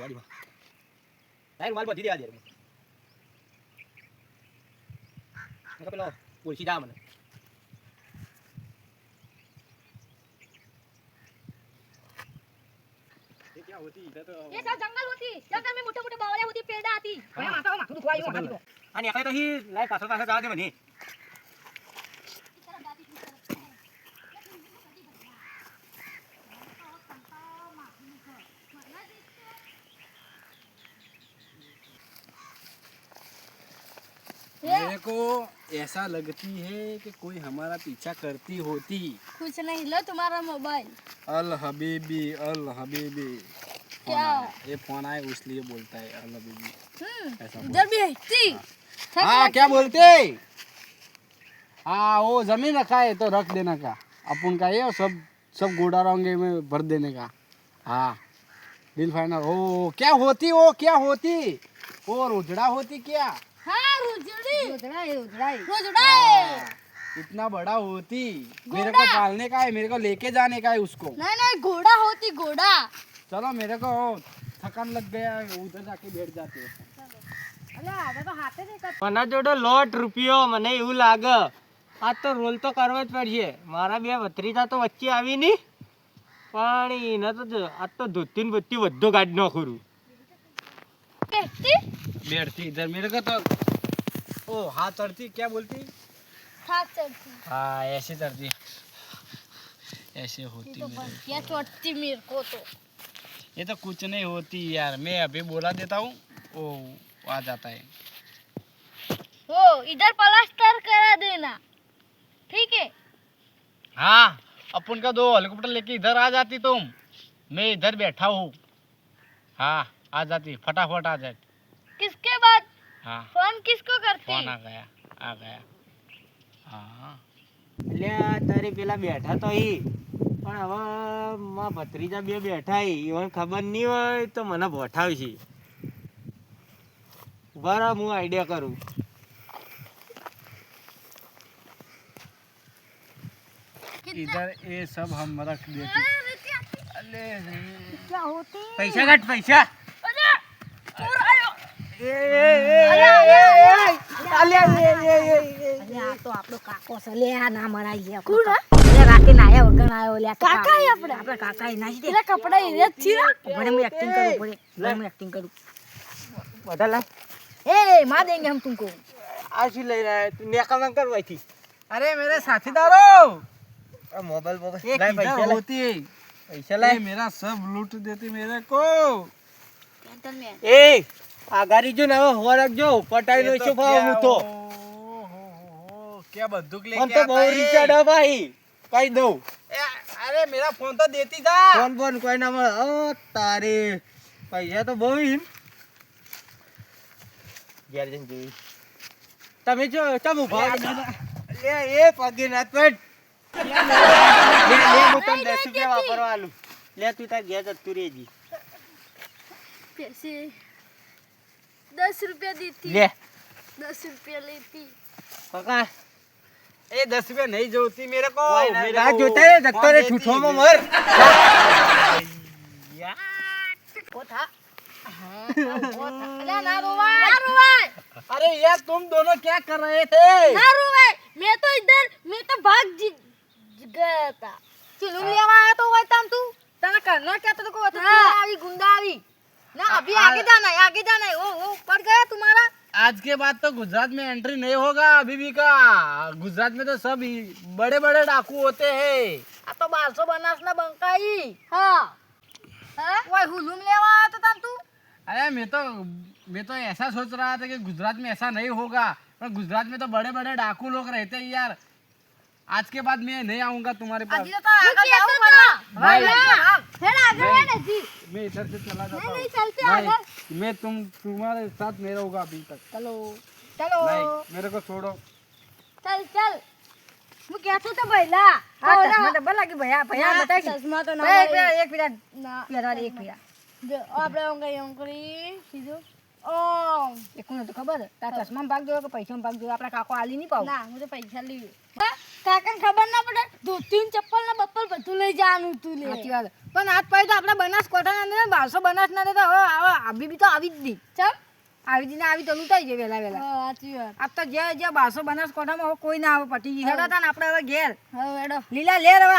વાડીમાં તારે માલ બધી દે આજે મેં પેલો ઓળખી જા મને. મોટા મોટા બાવળ્યા હતી. પેડા હતી અને આપણે તો હી પાછળ પાછળ જવા દે મને. को ऐसा लगती है कि कोई हमारा पीछा करती होती। कुछ नहीं लो तुम्हारा मोबाइल। अल हबीबी अल हबीबी। क्या? ये फ़ोन आए इसलिए बोलता है अल हबीबी। हम्म इधर भी है थी हाँ। क्या बोलते? हाँ वो ज़मीन रखा है तो रख देने का। अपन का ये सब सब गोडा रंगे में भर देने का। हाँ। दिल फाइनल ओ क्या होती वो क्या होती? और उजड़ा होती क्या? हाँ रुजड़ी રોજડા એ, રોજડા એ. रुजड़ा है इतना बड़ा होती मेरे को पालने का है मेरे को लेके जाने का है उसको नहीं नहीं घोड़ा होती घोड़ा चलो मेरे को थकान लग गया है उधर जाके बैठ जाते हैं અલા, હવે તો હાથે નહીં કરતા. મને જોડે લોટ રૂપિયો મને એવું લાગે આ તો રોલ તો કરવો જ પડશે મારા બે ભત્રીજા તો વચ્ચે આવી ની પણ એને તો જો, આ તો ધોતી ને બધી બધો ગાડી નાખું कहती बैठती इधर मेरे को तो ओ हाथ चढ़ती क्या बोलती? हाथ चढ़ती। हाँ ऐसे चढ़ती। ऐसे होती तो मेरे क्या चढ़ती मेरे को तो। ये तो कुछ नहीं होती यार मैं अभी बोला देता हूँ वो आ जाता है। हो इधर प्लास्टर करा देना ठीक है? हाँ अपन का दो हेलीकॉप्टर लेके इधर आ जाती तुम। मैं इधर बैठा हूँ। हाँ आ जाती फटाफट आ जाती। हाँ फोन किसको करती फोन आ गया आ गया हाँ એટલે તારે પેલા બેઠા તો ઈ પણ હવે માં ભત્રીજા બે બેઠા ઈ ઈવન ખબર નહીં હોય તો મને ભોઠાવશે બરાબર હું આઈડિયા કરું इधर ये सब हम रख देते अरे ક્યાં હોતી? પૈસા કાઢ પૈસા એ, એ, તો આપણો કાકો છે. લે આ ના મરાઈ ગયા રાતે નાયા વગર આવ્યો. લે કાકા આપણે? આપણે કાકા નાખી દે. એટલે કપડા એ જ છીરા. ભણે હું એક્ટિંગ કરું ભણે લે. હું એક્ટિંગ કરું બધા લા. એ માં દેંગે હમ તુમકો. આ શું લઈ રહ્યા? અરે મેરે સાથીદારો. Mobile mobile. પૈસા હોતી. મેરા સબ લૂટ દેતી મેરે કો. એ આગારી જો ને હવે હો રાખજો પટાઈ લો છો ભાવ હું તો કે બંદૂક લે કે બહુ રીચાડ ભાઈ. કઈ દઉં? અરે મેરા ફોન તો દેતી જા. ફોન ફોન કોઈ ના મળે. ઓ તારે. પૈસા તો બહુ ઈન ઘેર જઈને જોઈ તમે જો તમે ઊભા લે એ પગે ના પેટ લે લે હું તને 10 રૂપિયા વાપરવાનું લે તું તાર ઘેર જતું રેજી પેસી दस रुपया दी थी લે दस रुपया लेती કાકા ए दस रुपया नहीं जोती मेरे को કોઈ ના मेरे ના को જોતા રે જતો फोन રે देती, ઠૂઠોમાં मेरे- મર કોથા अरे ना रोवाय ना रोवाय अरे यार तुम दोनों क्या कर रहे थे ना रोवाय मैं तो इधर मैं तो भाग जी गया था ચીલું લેવા આયો તો હોય તમ તું તને કરનો કહેતો તો કોઈ हाँ। આવી ગુંડા આવી ના अभी आ- आगे जाना है आगे जाना है ओ ओ पड़ गया तुम्हारा आज के बाद तो गुजरात में एंट्री नहीं होगा अभी भी का गुजरात में तो सब बड़े बड़े डाकू होते हैं આ તો બારસો બનાસ ના બંકાઈ हाँ हाँ ઓય હુલુમ લેવા આયો તો તમ તું अरे मैं तो मैं तो ऐसा सोच रहा था कि गुजरात में ऐसा नहीं होगा पर गुजरात में तो बड़े बड़े डाकू लोग रहते हैं यार आज के बाद मैं नहीं आऊंगा तुम्हारे पास હજી તો આગળ क्या જાવું तो પડે था भाई। हाँ फिर आगे है ना जी मैं इधर से चला जाता नहीं हूँ नहीं चलते भाई, आगे मैं तुम तुम्हारे साथ नहीं रहूंगा अभी तक ચલો ચલો नहीं मेरे को छोड़ो चल चल હું કહેતો તો પહેલા હા ચશ્મા ડબ્બા લાગી ભયા ભયા બતાવી ચશ્મા તો ના એક મળે. મિનિટ એક મિનિટ ના પહેલા એક મિનિટ જો આપણે આમ કઈ આમ કરી સીધું ઓમ એક મિનિટ તો ખબર? તાર ચશ્મા ભાગ જોયો કે પૈસા ભાગ જોયો? આપણા કાકો આલી નહીં પાવ. ના હું તો પૈસા લઈ કાકા ખબર ના પડે? ધોતી ચપ્પલ ને બપ્પલ બધું લઈ જવાનું તું લે. સાચી વાત. પણ આજ પછી તો આપણે બનાસકાંઠાના અંદર બારસો બનાસ ના તો હવે આવી બી તો આવી જ નહીં. ચમ? આવી દીને આવી તો લૂંટાઈ જાય વેલા વેલા સાચી વાત. આ તો જે જે બારસો બનાસકાંઠામાં હવે કોઈ ના આવે પટી ગઈ. હેડો તા ને આપણે હવે ઘેર. હવે લીલા લેર હવે